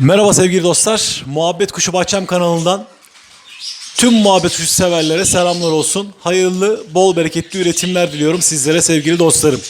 Merhaba sevgili dostlar. Muhabbet Kuşu Bahçem kanalından tüm muhabbet kuşu severlere selamlar olsun. Hayırlı, bol bereketli üretimler diliyorum sizlere sevgili dostlarım.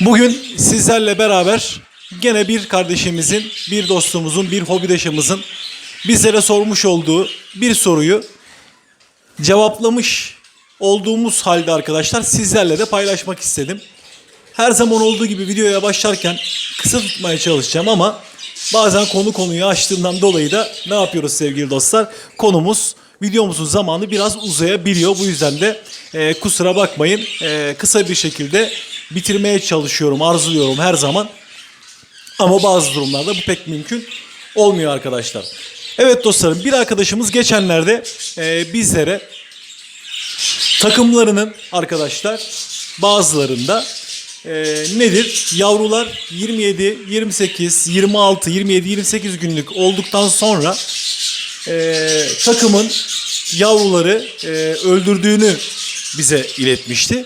Bugün sizlerle beraber gene bir kardeşimizin, bir dostumuzun, bir hobidaşımızın bizlere sormuş olduğu bir soruyu cevaplamış olduğumuz halde arkadaşlar sizlerle de paylaşmak istedim. Her zaman olduğu gibi videoya başlarken kısa tutmaya çalışacağım ama bazen konu konuyu açtığından dolayı da ne yapıyoruz sevgili dostlar? Konumuz videomuzun zamanı biraz uzayabiliyor. Bu yüzden de e, kusura bakmayın e, kısa bir şekilde bitirmeye çalışıyorum, arzuluyorum her zaman. Ama bazı durumlarda bu pek mümkün olmuyor arkadaşlar. Evet dostlarım bir arkadaşımız geçenlerde e, bizlere takımlarının arkadaşlar bazılarında e, nedir? Yavrular 27, 28, 26, 27, 28 günlük olduktan sonra e, takımın yavruları e, öldürdüğünü bize iletmişti.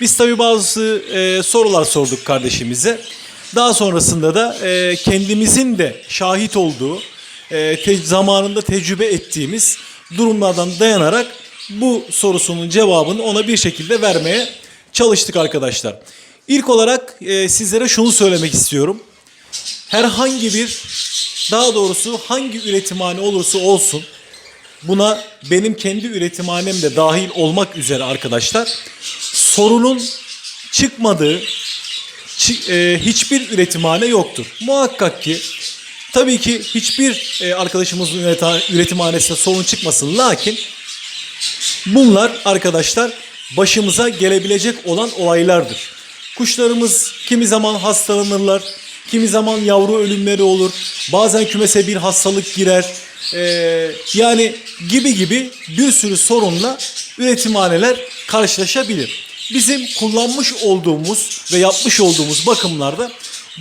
Biz tabi bazı e, sorular sorduk kardeşimize. Daha sonrasında da e, kendimizin de şahit olduğu, e, te- zamanında tecrübe ettiğimiz durumlardan dayanarak bu sorusunun cevabını ona bir şekilde vermeye çalıştık arkadaşlar. İlk olarak e, sizlere şunu söylemek istiyorum. Herhangi bir, daha doğrusu hangi üretimhane olursa olsun, buna benim kendi üretimhanem de dahil olmak üzere arkadaşlar, sorunun çıkmadığı e, hiçbir üretimhane yoktur. Muhakkak ki tabii ki hiçbir e, arkadaşımızın üretimhanesinde sorun çıkmasın. Lakin bunlar arkadaşlar başımıza gelebilecek olan olaylardır. Kuşlarımız kimi zaman hastalanırlar, kimi zaman yavru ölümleri olur, bazen kümese bir hastalık girer. Ee, yani gibi gibi bir sürü sorunla üretimhaneler karşılaşabilir. Bizim kullanmış olduğumuz ve yapmış olduğumuz bakımlarda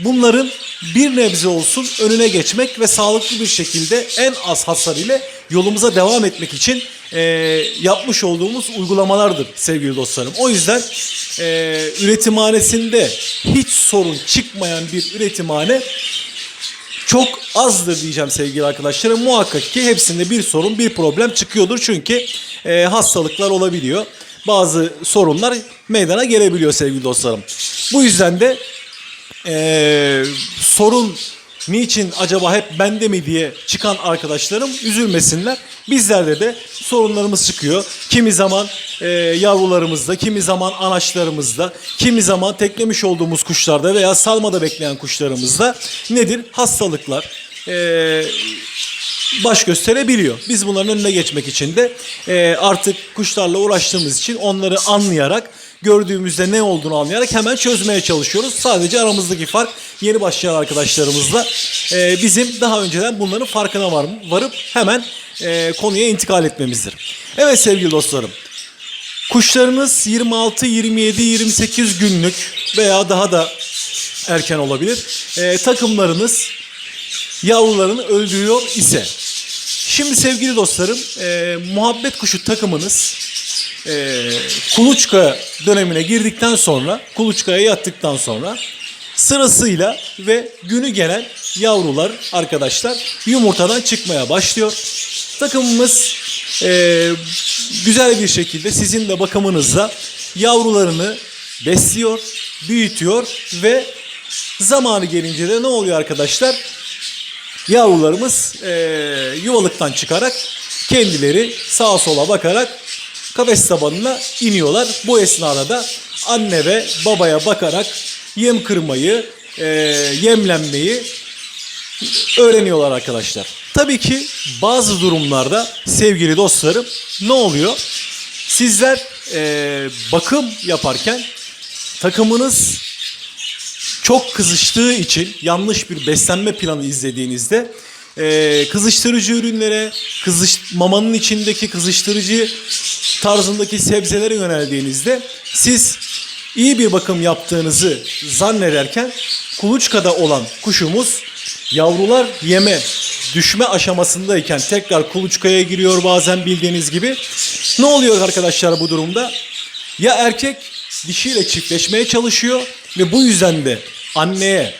bunların bir nebze olsun önüne geçmek ve sağlıklı bir şekilde en az hasar ile yolumuza devam etmek için e, yapmış olduğumuz uygulamalardır sevgili dostlarım. O yüzden e, üretimhanesinde hiç sorun çıkmayan bir üretimhane çok azdır diyeceğim sevgili arkadaşlarım. Muhakkak ki hepsinde bir sorun, bir problem çıkıyordur. Çünkü e, hastalıklar olabiliyor. Bazı sorunlar meydana gelebiliyor sevgili dostlarım. Bu yüzden de e, sorun niçin acaba hep bende mi diye çıkan arkadaşlarım üzülmesinler. Bizlerde de sorunlarımız çıkıyor. Kimi zaman e, yavrularımızda, kimi zaman anaçlarımızda, kimi zaman teklemiş olduğumuz kuşlarda veya salmada bekleyen kuşlarımızda nedir? Hastalıklar, e, baş gösterebiliyor. Biz bunların önüne geçmek için de e, artık kuşlarla uğraştığımız için onları anlayarak gördüğümüzde ne olduğunu anlayarak hemen çözmeye çalışıyoruz. Sadece aramızdaki fark yeni başlayan arkadaşlarımızla e, bizim daha önceden bunların farkına var, varıp hemen e, konuya intikal etmemizdir. Evet sevgili dostlarım. Kuşlarınız 26, 27, 28 günlük veya daha da erken olabilir. E, takımlarınız yavrularını öldürüyor ise. Şimdi sevgili dostlarım e, muhabbet kuşu takımınız e, kuluçka dönemine girdikten sonra kuluçkaya yattıktan sonra sırasıyla ve günü gelen yavrular arkadaşlar yumurtadan çıkmaya başlıyor. Takımımız e, güzel bir şekilde sizin de bakımınızla yavrularını besliyor, büyütüyor ve zamanı gelince de ne oluyor arkadaşlar? Yavrularımız e, yuvalıktan çıkarak kendileri sağa sola bakarak kafes tabanına iniyorlar. Bu esnada da anne ve babaya bakarak yem kırmayı, e, yemlenmeyi öğreniyorlar arkadaşlar. Tabii ki bazı durumlarda sevgili dostlarım ne oluyor? Sizler e, bakım yaparken takımınız çok kızıştığı için yanlış bir beslenme planı izlediğinizde e, kızıştırıcı ürünlere, kızış, mamanın içindeki kızıştırıcı tarzındaki sebzelere yöneldiğinizde siz iyi bir bakım yaptığınızı zannederken kuluçkada olan kuşumuz yavrular yeme düşme aşamasındayken tekrar kuluçkaya giriyor bazen bildiğiniz gibi. Ne oluyor arkadaşlar bu durumda? Ya erkek dişiyle çiftleşmeye çalışıyor ve bu yüzden de anneye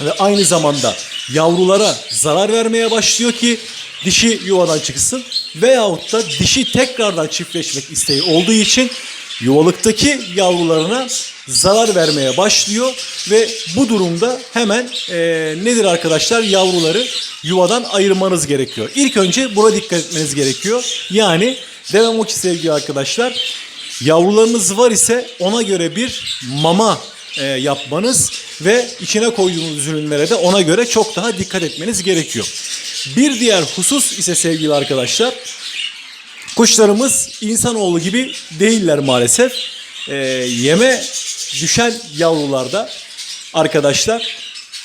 ve aynı zamanda yavrulara zarar vermeye başlıyor ki dişi yuvadan çıksın veyahut da dişi tekrardan çiftleşmek isteği olduğu için yuvalıktaki yavrularına zarar vermeye başlıyor ve bu durumda hemen e, nedir arkadaşlar yavruları yuvadan ayırmanız gerekiyor. İlk önce buna dikkat etmeniz gerekiyor. Yani demem o ki sevgili arkadaşlar yavrularınız var ise ona göre bir mama e, yapmanız ve içine koyduğunuz ürünlere de ona göre çok daha dikkat etmeniz gerekiyor. Bir diğer husus ise sevgili arkadaşlar Kuşlarımız insanoğlu gibi değiller maalesef. Ee, yeme düşen yavrularda arkadaşlar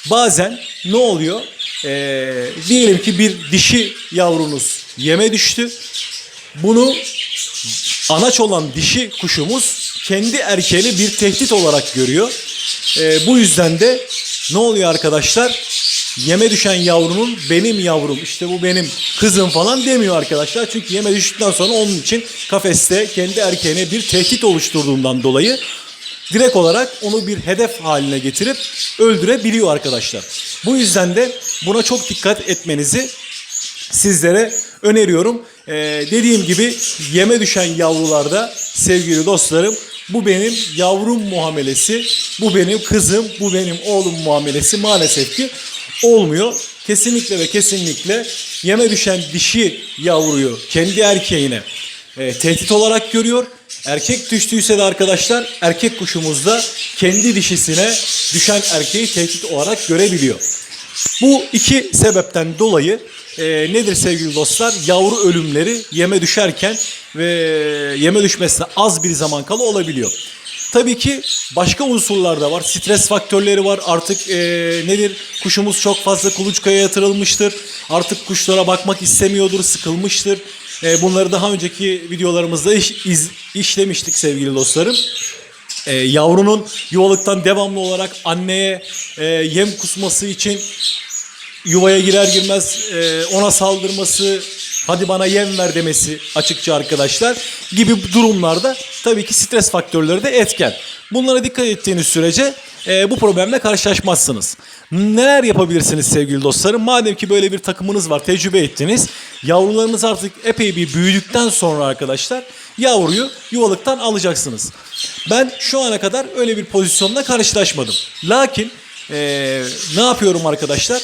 bazen ne oluyor? Ee, diyelim ki bir dişi yavrunuz yeme düştü. Bunu anaç olan dişi kuşumuz kendi erkeğini bir tehdit olarak görüyor. Ee, bu yüzden de ne oluyor arkadaşlar? Yeme düşen yavrunun benim yavrum işte bu benim kızım falan demiyor arkadaşlar. Çünkü yeme düştükten sonra onun için kafeste kendi erkeğine bir tehdit oluşturduğundan dolayı direkt olarak onu bir hedef haline getirip öldürebiliyor arkadaşlar. Bu yüzden de buna çok dikkat etmenizi sizlere öneriyorum. Ee, dediğim gibi yeme düşen yavrularda sevgili dostlarım bu benim yavrum muamelesi, bu benim kızım, bu benim oğlum muamelesi maalesef ki olmuyor. Kesinlikle ve kesinlikle yeme düşen dişi yavruyu kendi erkeğine e, tehdit olarak görüyor. Erkek düştüyse de arkadaşlar erkek kuşumuz da kendi dişisine düşen erkeği tehdit olarak görebiliyor. Bu iki sebepten dolayı e, nedir sevgili dostlar? Yavru ölümleri yeme düşerken ve yeme düşmesine az bir zaman kala olabiliyor. Tabii ki başka unsurlar da var. Stres faktörleri var. Artık e, nedir? Kuşumuz çok fazla kuluçkaya yatırılmıştır. Artık kuşlara bakmak istemiyordur, sıkılmıştır. E, bunları daha önceki videolarımızda iş, iz, işlemiştik sevgili dostlarım e, yavrunun yuvalıktan devamlı olarak anneye e, yem kusması için yuvaya girer girmez e, ona saldırması, hadi bana yem ver demesi açıkça arkadaşlar gibi durumlarda tabii ki stres faktörleri de etken. Bunlara dikkat ettiğiniz sürece e, bu problemle karşılaşmazsınız. Neler yapabilirsiniz sevgili dostlarım? Madem ki böyle bir takımınız var, tecrübe ettiniz. Yavrularınız artık epey bir büyüdükten sonra arkadaşlar yavruyu yuvalıktan alacaksınız. Ben şu ana kadar öyle bir pozisyonla karşılaşmadım. Lakin e, ne yapıyorum arkadaşlar?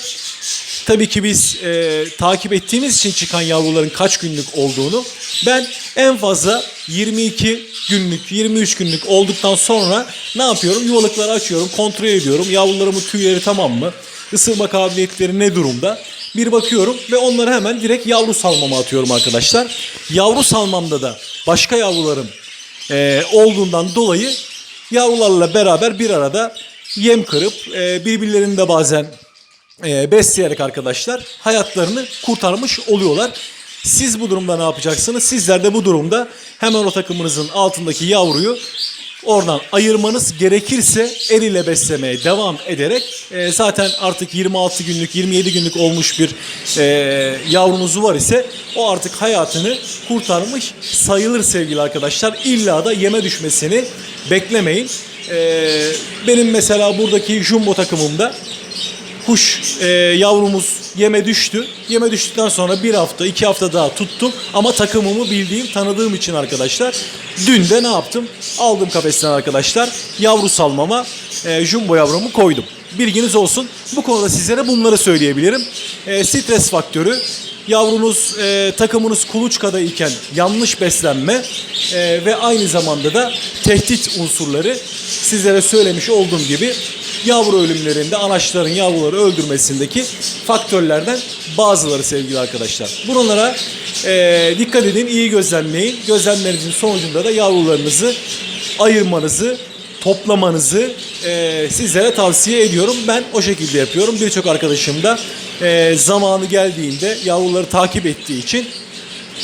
Tabii ki biz e, takip ettiğimiz için çıkan yavruların kaç günlük olduğunu ben en fazla 22 günlük 23 günlük olduktan sonra ne yapıyorum? Yuvalıkları açıyorum, kontrol ediyorum. Yavrularımın tüyleri tamam mı? Isırma kabiliyetleri ne durumda? Bir bakıyorum ve onları hemen direkt yavru salmama atıyorum arkadaşlar. Yavru salmamda da başka yavrularım e, olduğundan dolayı yavrularla beraber bir arada yem kırıp e, birbirlerini de bazen e, besleyerek arkadaşlar hayatlarını kurtarmış oluyorlar. Siz bu durumda ne yapacaksınız? Sizler de bu durumda hemen o takımınızın altındaki yavruyu oradan ayırmanız gerekirse el ile beslemeye devam ederek e, zaten artık 26 günlük 27 günlük olmuş bir e, yavrunuz var ise o artık hayatını kurtarmış sayılır sevgili arkadaşlar. İlla da yeme düşmesini beklemeyin. E, benim mesela buradaki jumbo takımımda kuş e, yavrumuz yeme düştü. Yeme düştükten sonra bir hafta iki hafta daha tuttum. Ama takımımı bildiğim tanıdığım için arkadaşlar. Dün de ne yaptım? Aldım kafesten arkadaşlar. Yavru salmama e, jumbo yavrumu koydum. Bilginiz olsun. Bu konuda sizlere bunları söyleyebilirim. E, stres faktörü, yavrunuz e, takımınız kuluçkada iken yanlış beslenme e, ve aynı zamanda da tehdit unsurları sizlere söylemiş olduğum gibi yavru ölümlerinde anaçların yavruları öldürmesindeki faktörlerden bazıları sevgili arkadaşlar. Buralara e, dikkat edin, iyi gözlemleyin. Gözlemlerinizin sonucunda da yavrularınızı ayırmanızı, toplamanızı e, sizlere tavsiye ediyorum. Ben o şekilde yapıyorum. Birçok arkadaşım da e, zamanı geldiğinde yavruları takip ettiği için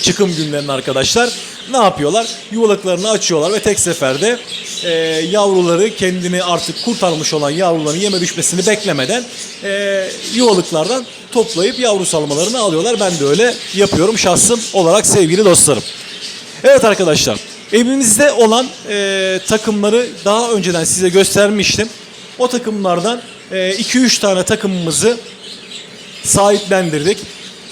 çıkım günlerinde arkadaşlar ne yapıyorlar? Yuvalıklarını açıyorlar ve tek seferde e, yavruları kendini artık kurtarmış olan yavruların yeme düşmesini beklemeden e, yuvalıklardan toplayıp yavru salmalarını alıyorlar. Ben de öyle yapıyorum şahsım olarak sevgili dostlarım. Evet arkadaşlar evimizde olan e, takımları daha önceden size göstermiştim. O takımlardan 2-3 tane takımımızı sahiplendirdik.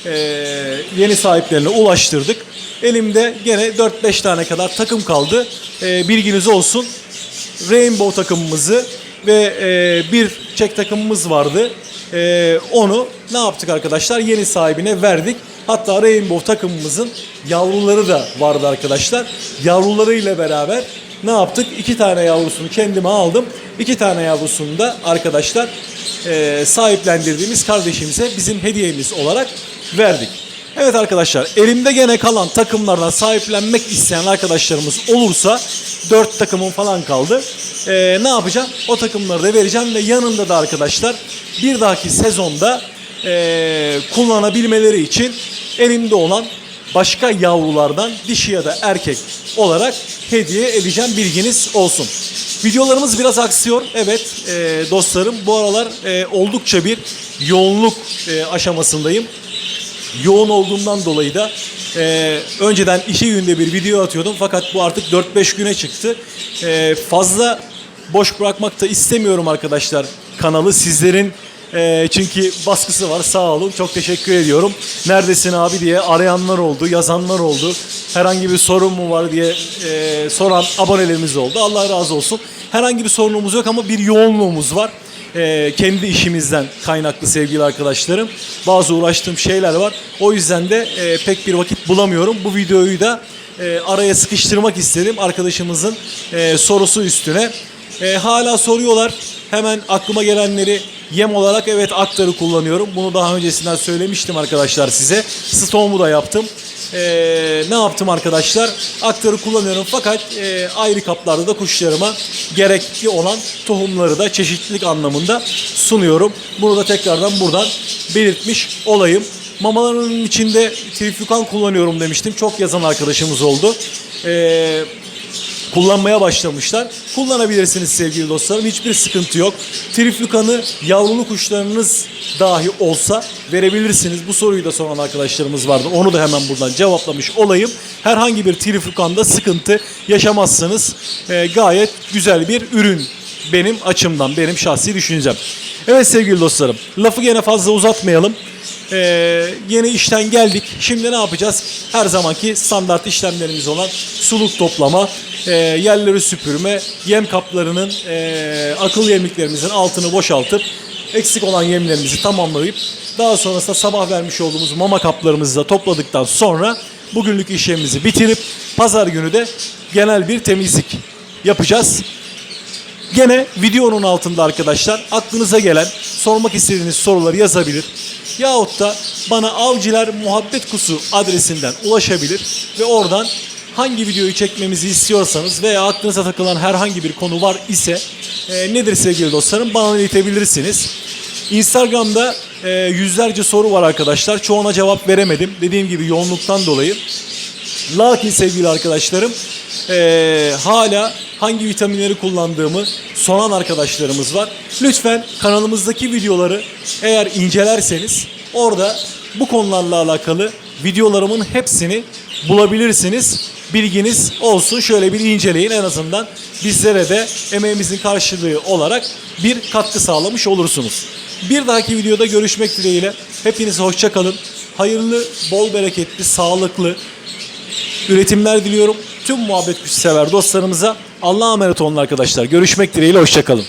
Ee, yeni sahiplerine ulaştırdık. Elimde gene 4-5 tane kadar takım kaldı. Ee, bilginiz olsun. Rainbow takımımızı ve e, bir çek takımımız vardı. E, onu ne yaptık arkadaşlar? Yeni sahibine verdik. Hatta Rainbow takımımızın yavruları da vardı arkadaşlar. Yavrularıyla beraber ne yaptık? İki tane yavrusunu kendime aldım. İki tane yavrusunu da arkadaşlar e, sahiplendirdiğimiz kardeşimize bizim hediyemiz olarak verdik. Evet arkadaşlar elimde gene kalan takımlardan sahiplenmek isteyen arkadaşlarımız olursa 4 takımım falan kaldı. Ee, ne yapacağım? O takımları da vereceğim ve yanında da arkadaşlar bir dahaki sezonda ee, kullanabilmeleri için elimde olan başka yavrulardan dişi ya da erkek olarak hediye edeceğim bilginiz olsun. Videolarımız biraz aksıyor. Evet ee, dostlarım bu aralar ee, oldukça bir yoğunluk ee, aşamasındayım yoğun olduğumdan dolayı da e, önceden işe günde bir video atıyordum. Fakat bu artık 4-5 güne çıktı. E, fazla boş bırakmak da istemiyorum arkadaşlar kanalı sizlerin. E, çünkü baskısı var. Sağ olun. Çok teşekkür ediyorum. Neredesin abi diye arayanlar oldu yazanlar oldu. Herhangi bir sorun mu var diye e, soran abonelerimiz oldu. Allah razı olsun. Herhangi bir sorunumuz yok ama bir yoğunluğumuz var e, kendi işimizden kaynaklı sevgili arkadaşlarım. Bazı uğraştığım şeyler var. O yüzden de e, pek bir vakit bulamıyorum. Bu videoyu da e, araya sıkıştırmak istedim arkadaşımızın e, sorusu üstüne. E, hala soruyorlar. Hemen aklıma gelenleri yem olarak evet aktarı kullanıyorum. Bunu daha öncesinden söylemiştim arkadaşlar size. Stoğumu da yaptım. Ee, ne yaptım arkadaşlar? Aktarı kullanıyorum fakat e, ayrı kaplarda da kuşlarıma gerekli olan tohumları da çeşitlilik anlamında sunuyorum. Bunu da tekrardan buradan belirtmiş olayım. Mamalarının içinde triflukan kullanıyorum demiştim. Çok yazan arkadaşımız oldu. Ee, kullanmaya başlamışlar. Kullanabilirsiniz sevgili dostlarım. Hiçbir sıkıntı yok. Triflukanı yavrulu kuşlarınız dahi olsa verebilirsiniz. Bu soruyu da soran arkadaşlarımız vardı. Onu da hemen buradan cevaplamış olayım. Herhangi bir triflukanda sıkıntı yaşamazsınız. Ee, gayet güzel bir ürün benim açımdan, benim şahsi düşüncem. Evet sevgili dostlarım, lafı gene fazla uzatmayalım. Ee, yeni işten geldik. Şimdi ne yapacağız? Her zamanki standart işlemlerimiz olan suluk toplama, e, yerleri süpürme, yem kaplarının, e, akıl yemliklerimizin altını boşaltıp eksik olan yemlerimizi tamamlayıp daha sonrasında sabah vermiş olduğumuz mama kaplarımızı da topladıktan sonra bugünlük işlemimizi bitirip pazar günü de genel bir temizlik yapacağız. Gene videonun altında arkadaşlar aklınıza gelen sormak istediğiniz soruları yazabilir. Yahut da bana avcılar muhabbet kusu adresinden ulaşabilir ve oradan hangi videoyu çekmemizi istiyorsanız veya aklınıza takılan herhangi bir konu var ise e, nedir sevgili dostlarım bana iletebilirsiniz. Instagram'da e, yüzlerce soru var arkadaşlar. Çoğuna cevap veremedim. Dediğim gibi yoğunluktan dolayı. Lakin sevgili arkadaşlarım eee, hala hangi vitaminleri kullandığımı soran arkadaşlarımız var. Lütfen kanalımızdaki videoları eğer incelerseniz orada bu konularla alakalı videolarımın hepsini bulabilirsiniz. Bilginiz olsun şöyle bir inceleyin en azından bizlere de emeğimizin karşılığı olarak bir katkı sağlamış olursunuz. Bir dahaki videoda görüşmek dileğiyle hepinize hoşça kalın. Hayırlı, bol bereketli, sağlıklı, üretimler diliyorum. Tüm muhabbet kuşu sever dostlarımıza Allah'a emanet olun arkadaşlar. Görüşmek dileğiyle hoşçakalın.